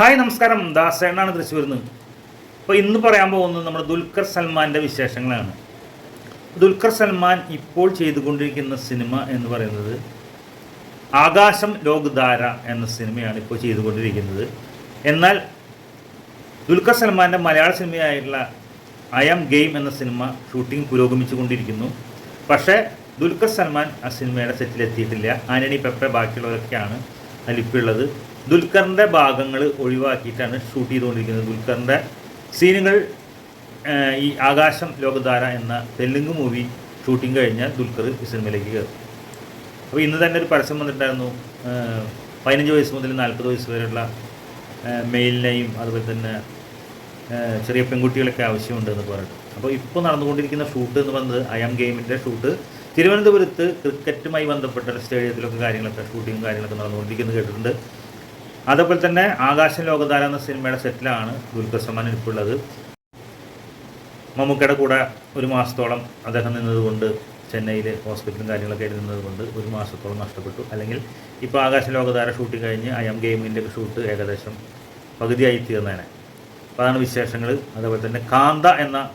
Hi നമസ്കാരം. ദാസേണ്ണാണ് തൃശ്ശൂരിൽ നിന്ന് അപ്പോൾ ഇന്ന് പറയാൻ പോകുന്നത് നമ്മുടെ ദുൽഖർ സൽമാന്റെ വിശേഷങ്ങളാണ്. ദുൽഖർ സൽമാൻ ഇപ്പോൾ ചെയ്തുകൊണ്ടിരിക്കുന്ന സിനിമ എന്ന് പറയുന്നത് ആകാശം ലോകധാര എന്ന സിനിമയാണ് ഇപ്പോൾ ചെയ്തുകൊണ്ടിരിക്കുന്നത്. എന്നാൽ ദുൽഖർ സൽമാന്റെ മലയാള സിനിമയായിട്ടുള്ള ഐ ആം ഗെയിം എന്ന സിനിമ ഷൂട്ടിംഗ് പുരോഗമിച്ചു കൊണ്ടിരിക്കുന്നു പക്ഷേ ദുൽഖർ സൽമാൻ ആ സിനിമയുടെ സെറ്റിലെത്തിയിട്ടില്ല. ആന്റണി പെപ്പെ ബാക്കിയുള്ളവരൊക്കെയാണ് അതിലിപ്പുള്ളത്. ദുൽഖറിന്റെ ഭാഗങ്ങൾ ഒഴിവാക്കിയിട്ടാണ് ഷൂട്ട് ചെയ്തുകൊണ്ടിരിക്കുന്നത്. ദുൽഖറിന്റെ സീനുകൾ ഈ ആകാശം ലോകധാര എന്ന തെലുങ്ക് മൂവി ഷൂട്ടിംഗ് കഴിഞ്ഞാൽ ദുൽഖർ സിനിമയിലേക്ക് കയറും. അപ്പോൾ ഇന്ന് തന്നെ ഒരു പരസ്യം വന്നിട്ടുണ്ടായിരുന്നു. പതിനഞ്ച് വയസ്സ് മുതൽ നാൽപ്പത് വയസ്സ് വരെയുള്ള മെയിലിനെയും അതുപോലെ തന്നെ ചെറിയ പെൺകുട്ടികളൊക്കെ ആവശ്യമുണ്ട് എന്ന് അപ്പോൾ ഇപ്പോൾ നടന്നുകൊണ്ടിരിക്കുന്ന ഷൂട്ട് എന്ന് പറഞ്ഞത് ഐ എം ഗെയിമിന്റെ ഷൂട്ട് തിരുവനന്തപുരത്ത് ക്രിക്കറ്റുമായി ബന്ധപ്പെട്ട സ്റ്റേഡിയത്തിലൊക്കെ കാര്യങ്ങളൊക്കെ ഷൂട്ടിങ്ങും കാര്യങ്ങളൊക്കെ നടന്നുകൊണ്ടിരിക്കുന്നത് കേട്ടിട്ടുണ്ട്. അതേപോലെ തന്നെ ആകാശം ലോകധാര എന്ന സിനിമയുടെ സെറ്റിലാണ് ദുൽഖർ സൽമാൻ ഇരിപ്പുള്ളത്. മമ്മൂക്കയുടെ കൂടെ ഒരു മാസത്തോളം അദ്ദേഹം നിന്നതുകൊണ്ട് ചെന്നൈയിൽ ഹോസ്പിറ്റലും കാര്യങ്ങളൊക്കെ ആയിട്ട് നിന്നതുകൊണ്ട് ഒരു മാസത്തോളം നഷ്ടപ്പെട്ടു. അല്ലെങ്കിൽ ഇപ്പോൾ ആകാശ ലോകധാര ഷൂട്ടിംഗ് കഴിഞ്ഞ് എം ഗെയിമിന്റെ ഷൂട്ട് ഏകദേശം പകുതിയായി തീർന്നേനെ. അപ്പോൾ അതാണ് വിശേഷങ്ങൾ അതേപോലെ തന്നെ കാന്ത എന്ന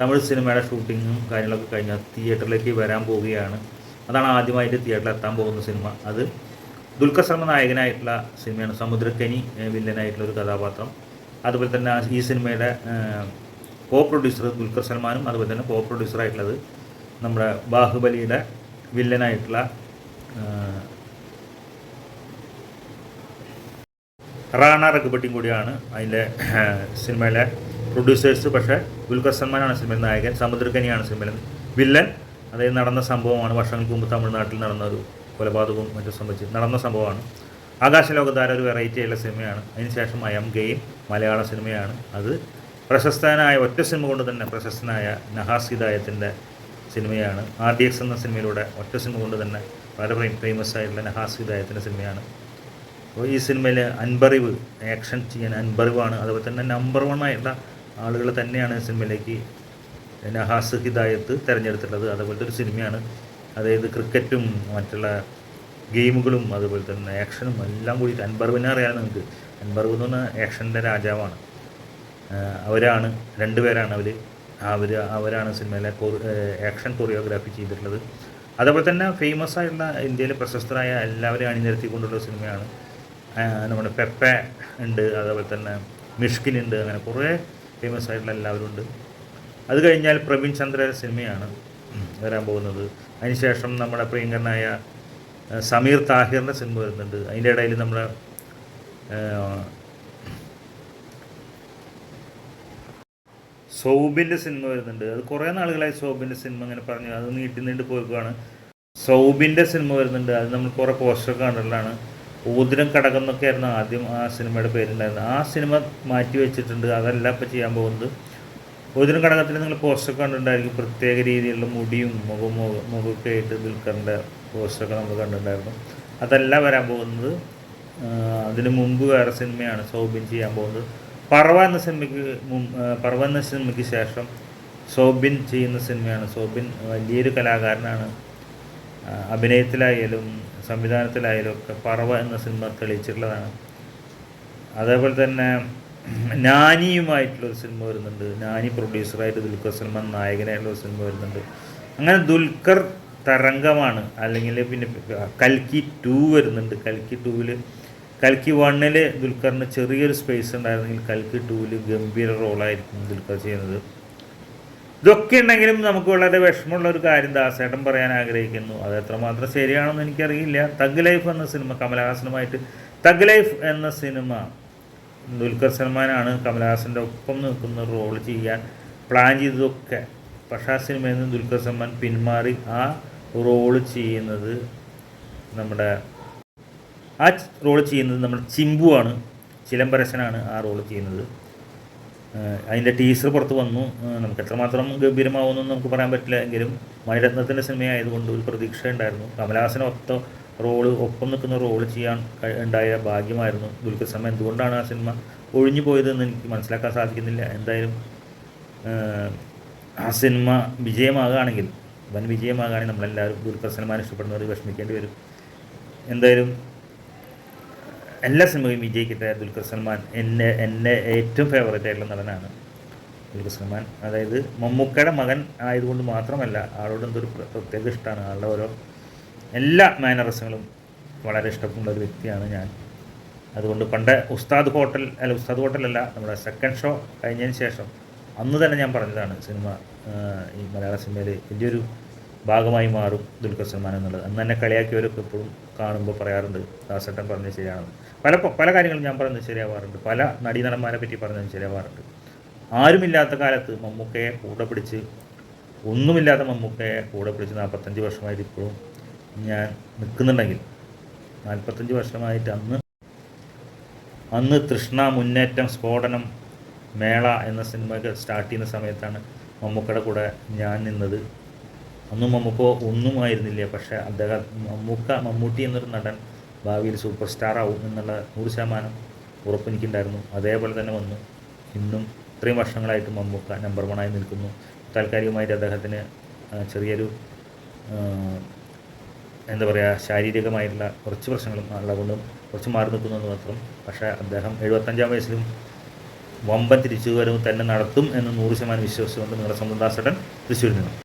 തമിഴ് സിനിമയുടെ ഷൂട്ടിങ്ങും കാര്യങ്ങളൊക്കെ കഴിഞ്ഞാൽ തിയേറ്ററിലേക്ക് വരാൻ പോവുകയാണ്. അതാണ് ആദ്യമായിട്ട് തിയേറ്ററിൽ എത്താൻ പോകുന്ന സിനിമ. അത് ദുൽഖർ സൽമാൻ നായകനായിട്ടുള്ള സിനിമയാണ് സമുദ്രക്കനി വില്ലനായിട്ടുള്ള ഒരു കഥാപാത്രം. അതുപോലെ തന്നെ ഈ സിനിമയുടെ കോ പ്രൊഡ്യൂസർ ദുൽഖർ സൽമാനും അതുപോലെ തന്നെ കോ പ്രൊഡ്യൂസറായിട്ടുള്ളത് നമ്മുടെ ബാഹുബലിയുടെ വില്ലനായിട്ടുള്ള റാണ റഘുപട്ടിയും കൂടിയാണ് അതിന്റെ സിനിമയിലെ പ്രൊഡ്യൂസേഴ്സ് പക്ഷേ ദുൽഖർ സൽമാനാണ് സിനിമയിൽ നായകൻ സമുദ്രക്കനിയാണ് സിനിമയിൽ വില്ലൻ. അതായത് നടന്ന സംഭവമാണ് വർഷങ്ങൾക്ക് മുമ്പ് തമിഴ്നാട്ടിൽ നടന്ന ഒരു കൊലപാതകവും മറ്റും സംബന്ധിച്ച് നടന്ന സംഭവമാണ്. ആകാശ ലോകധാര ഒരു വെറൈറ്റി ഉള്ള സിനിമയാണ്. അതിനുശേഷം അയം ഗെയിം മലയാള സിനിമയാണ് അത്. പ്രശസ്തനായ ഒറ്റ സിനിമ കൊണ്ട് തന്നെ പ്രശസ്തനായ നഹാസ് ഹിദായത്തിന്റെ സിനിമയാണ്. ആർ ഡി എക്സ് എന്ന സിനിമയിലൂടെ ഒറ്റ സിനിമ കൊണ്ട് തന്നെ വളരെ ഫേമസ് ആയിട്ടുള്ള നഹാസ് ഹിദായത്തിന്റെ സിനിമയാണ്. അപ്പോൾ ഈ സിനിമയിൽ അൻപറിവ് ആക്ഷൻ ചെയ്യാൻ അൻപറിവാണ്. അതുപോലെ തന്നെ നമ്പർ വൺ ആയിട്ടുള്ള ആളുകൾ തന്നെയാണ് സിനിമയിലേക്ക് നഹാസ് ഹിദായത്ത് തിരഞ്ഞെടുത്തിട്ടുള്ളത്. അതുപോലത്തെ ഒരു സിനിമയാണ് അതായത് ക്രിക്കറ്റും മറ്റുള്ള ഗെയിമുകളും അതുപോലെ തന്നെ ആക്ഷനും എല്ലാം കൂടി അൻപർവിനെ അറിയാം നിങ്ങൾക്ക് അൻപർവ് എന്ന് പറഞ്ഞാൽ ആക്ഷന്റെ രാജാവാണ്. അവരാണ് രണ്ടുപേരാണ് അവർ അവർ അവരാണ് സിനിമയിലെ ആക്ഷൻ കൊറിയോഗ്രാഫി ചെയ്തിട്ടുള്ളത്. അതേപോലെ തന്നെ ഫേമസ് ആയിട്ടുള്ള ഇന്ത്യയിലെ പ്രശസ്തരായ എല്ലാവരെയും അണിനിരത്തിക്കൊണ്ടുള്ള സിനിമയാണ്. നമ്മുടെ പെപ്പ ഉണ്ട് അതേപോലെ തന്നെ മിഷ്കിൻ ഉണ്ട് അങ്ങനെ കുറേ ഫേമസ് ആയിട്ടുള്ള എല്ലാവരും ഉണ്ട്. അത് കഴിഞ്ഞാൽ പ്രവീൺ ചന്ദ്ര സിനിമയാണ്. വരാൻ പോകുന്നത്. അതിനുശേഷം നമ്മുടെ പ്രിയങ്കരനായ സമീർ താഹിറിന്റെ സിനിമ വരുന്നുണ്ട്. അതിന്റെ ഇടയിൽ നമ്മുടെ സൗബിന്റെ സിനിമ വരുന്നുണ്ട്. അത് കുറേ നാളുകളായി സൗബിന്റെ സിനിമ ഇങ്ങനെ പറഞ്ഞു. അത് നീട്ടി നീണ്ട് പോയിക്കുവാണ്. സൗബിന്റെ സിനിമ വരുന്നുണ്ട്. അത് നമ്മൾ കുറേ പോസ്റ്റർ കണ്ടിട്ടുള്ളതാണ്. ഊതിരം കടകം എന്നൊക്കെ ആയിരുന്നു ആദ്യം ആ സിനിമയുടെ പേരുണ്ടായിരുന്നത്. ആ സിനിമ മാറ്റി വെച്ചിട്ടുണ്ട്. അതല്ല ഇപ്പോൾ ചെയ്യാൻ പോകുന്നത്. ഊതിരം ഘടകത്തിൽ നിങ്ങൾ പോസ്റ്റൊക്കെ കണ്ടിട്ടുണ്ടായിരിക്കും. പ്രത്യേക രീതിയിലുള്ള മുടിയും മുഖം മുഖ- മുഖമൊക്കെ ആയിട്ട് നിൽക്കേണ്ട പോസ്റ്ററൊക്കെ നമ്മൾ കണ്ടിട്ടുണ്ടായിരുന്നു. അതല്ല വരാൻ പോകുന്നത്. അതിന് മുമ്പ് വേറെ സിനിമയാണ് സൗബിൻ ചെയ്യാൻ പോകുന്നത്. പറവ എന്ന സിനിമയ്ക്ക് പറവ എന്ന സിനിമയ്ക്ക് ശേഷം സോബിൻ ചെയ്യുന്ന സിനിമയാണ്. സോബിൻ വലിയൊരു കലാകാരനാണ്. അഭിനയത്തിലായാലും സംവിധാനത്തിലായാലും ഒക്കെ പറവ എന്ന സിനിമ തെളിയിച്ചിട്ടുള്ളതാണ്. അതേപോലെ തന്നെ നാനിയുമായിട്ടുള്ള ഒരു സിനിമ വരുന്നുണ്ട്. നാനി പ്രൊഡ്യൂസറായിട്ട് ദുൽഖർ സൽമാൻ നായകനായിട്ടുള്ള ഒരു സിനിമ വരുന്നുണ്ട്. അങ്ങനെ ദുൽഖർ തരംഗമാണ്. അല്ലെങ്കിൽ പിന്നെ കൽക്കി ടു വരുന്നുണ്ട്. കൽക്കി ടൂവിൽ കൽക്കി വണ്ണിൽ ദുൽഖറിന് ചെറിയൊരു സ്പേസ് ഉണ്ടായിരുന്നെങ്കിൽ കൽക്കി ടൂവിൽ ഗംഭീര റോളായിരിക്കും ദുൽഖർ ചെയ്യുന്നത്. ഇതൊക്കെ ഉണ്ടെങ്കിലും നമുക്ക് വളരെ വിഷമമുള്ള ഒരു കാര്യം ദാസേട്ടൻ പറയാൻ ആഗ്രഹിക്കുന്നു. അത് എത്രമാത്രം ശരിയാണെന്ന് എനിക്കറിയില്ല. തഗ് ലൈഫ് എന്ന സിനിമ കമലഹാസനുമായിട്ട് തഗ് ലൈഫ് എന്ന സിനിമ ദുൽഖർ സൽമാനാണ് കമലഹാസന്റെ ഒപ്പം നിൽക്കുന്ന റോൾ ചെയ്യാൻ പ്ലാൻ ചെയ്തതൊക്കെ. പക്ഷേ ആ സിനിമയിൽ നിന്ന് ദുൽഖർ സൽമാൻ പിന്മാറി ആ റോൾ ചെയ്യുന്നത് നമ്മുടെ ആ റോൾ ചെയ്യുന്നത് നമ്മുടെ ചിമ്പുവാണ് ചിലംബരശനാണ് ആ റോൾ ചെയ്യുന്നത്. അതിന്റെ ടീസർ പുറത്ത് വന്നു. നമുക്ക് എത്രമാത്രം ഗംഭീരമാവുന്നു നമുക്ക് പറയാൻ പറ്റില്ല. എങ്കിലും മണിരത്നത്തിന്റെ സിനിമയായതുകൊണ്ട് ഒരു പ്രതീക്ഷ ഉണ്ടായിരുന്നു കമലഹാസന് ഒത്ത റോൾ ഒപ്പം നിൽക്കുന്ന റോൾ ചെയ്യാൻ ഉണ്ടായ ഭാഗ്യമായിരുന്നു ദുൽഖർ സമ എന്തുകൊണ്ടാണ് ആ സിനിമ ഒഴിഞ്ഞു പോയതെന്ന് എനിക്ക് മനസ്സിലാക്കാൻ സാധിക്കുന്നില്ല. എന്തായാലും ആ സിനിമ വിജയമാകുകയാണെങ്കിൽ വൻ വിജയമാകുകയാണെങ്കിൽ നമ്മളെല്ലാവരും ദുൽഖർ സൽമാൻ ഇഷ്ടപ്പെടുന്നവർ വിഷമിക്കേണ്ടി വരും. എന്തായാലും എല്ലാ സിനിമയും വിജയിക്കട്ടെ. ദുൽഖർ സൽമാൻ എന്നെ എന്റെ ഏറ്റവും ഫേവറേറ്റ് ആയിട്ടുള്ള നടനാണ് ദുൽഖർ സൽമാൻ അതായത് മമ്മൂക്കയുടെ മകൻ ആയതുകൊണ്ട് മാത്രമല്ല ആളോട് എന്തൊരു പ്രത്യേക ഇഷ്ടമാണ്. ആളുടെ ഓരോ എല്ലാ മാനറസങ്ങളും വളരെ ഇഷ്ടപ്പെടുന്ന ഒരു വ്യക്തിയാണ് ഞാൻ. അതുകൊണ്ട് പണ്ട് ഉസ്താദ് ഹോട്ടൽ അല്ല ഉസ്താദ് ഹോട്ടലല്ല നമ്മുടെ സെക്കൻഡ് ഷോ കഴിഞ്ഞതിന് ശേഷം അന്ന് തന്നെ ഞാൻ പറഞ്ഞതാണ് സിനിമ ഈ മലയാള സിനിമയിൽ വലിയൊരു ഭാഗമായി മാറും ദുൽഖർ സൽമാൻ എന്നുള്ളത്. അന്ന് തന്നെ കളിയാക്കിയവരൊക്കെ എപ്പോഴും കാണുമ്പോൾ പറയാറുണ്ട് ദാസേട്ടൻ പറഞ്ഞത് ശരിയാണെന്ന്. പല പല കാര്യങ്ങളും ഞാൻ പറഞ്ഞത് ശരിയാവാറുണ്ട്. പല നടീനടന്മാരെ പറ്റി പറഞ്ഞത് ശരിയാവാറുണ്ട്. ആരുമില്ലാത്ത കാലത്ത് മമ്മൂക്കയെ കൂടെ പിടിച്ച് ഒന്നുമില്ലാത്ത മമ്മൂക്കയെ കൂടെ പിടിച്ച് നാൽപ്പത്തഞ്ച് വർഷമായിട്ട് ഇപ്പോഴും ഞാൻ നിൽക്കുന്നുണ്ടെങ്കിൽ നാൽപ്പത്തഞ്ച് വർഷമായിട്ട് അന്ന് അന്ന് തൃഷ്ണ മുന്നേറ്റം സ്ഫോടനം മേള എന്ന സിനിമയൊക്കെ സ്റ്റാർട്ട് ചെയ്യുന്ന സമയത്താണ് മമ്മൂക്കയുടെ കൂടെ ഞാൻ നിന്നത്. അന്നും മമ്മൂക്ക ഒന്നുമായിരുന്നില്ല പക്ഷേ അദ്ദേഹം മമ്മൂക്ക മമ്മൂട്ടി എന്നൊരു നടൻ ഭാവിയിൽ സൂപ്പർ സ്റ്റാർ ആവും എന്നുള്ള നൂറ് ശതമാനം ഉറപ്പെനിക്കുണ്ടായിരുന്നു അതേപോലെ തന്നെ വന്നു. ഇന്നും ഇത്രയും വർഷങ്ങളായിട്ട് മമ്മൂക്ക നമ്പർ വണ്ണായി നിൽക്കുന്നു. താൽക്കാലികമായിട്ട് അദ്ദേഹത്തിന് ചെറിയൊരു എന്താ പറയുക ശാരീരികമായിട്ടുള്ള കുറച്ച് പ്രശ്നങ്ങളും ഉള്ളതുകൊണ്ടും കുറച്ച് മാറി നിൽക്കുന്നു മാത്രം. പക്ഷേ അദ്ദേഹം എഴുപത്തഞ്ചാം വയസ്സിലും വമ്പൻ തിരിച്ചുവരവ് തന്നെ നടത്തും എന്ന് നൂറ് ശതമാനം വിശ്വസിച്ചുകൊണ്ട് നിങ്ങളുടെ സ്വന്തം ദാസേട്ടൻ തൃശ്ശൂരിൽ നിന്നും.